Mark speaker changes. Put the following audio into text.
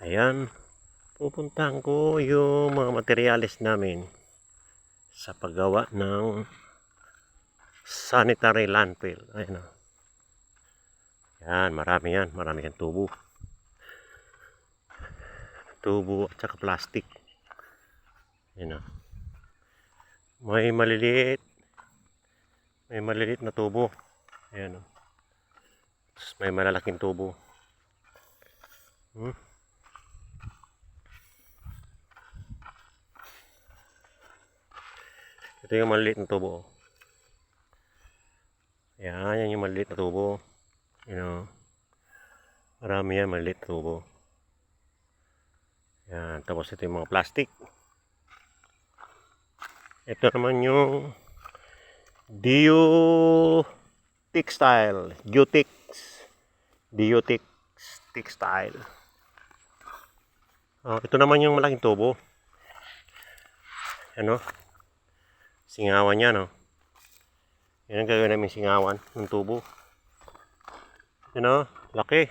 Speaker 1: Ayan, pupuntahan ko yung mga materialis namin sa paggawa ng sanitary landfill. Ayan o. Yan, marami yan. Marami yan tubo. Tubo at saka plastic. Ayan o. May maliliit. May maliliit na tubo. Ayan o. Tapos may malalaking tubo. Hmm? Ito yung maliit na tubo. Yan, yan yung maliit na tubo. You know. Marami yan, maliit na tubo. Yan, tapos ito yung mga plastic. Ito naman yung Dio Textile. Dutex. Dutex Textile. Oh, ito naman yung malaking tubo. Ano? Singawan niya, no? Yan ang gagawin namin singawan ng tubo. Yan o, laki.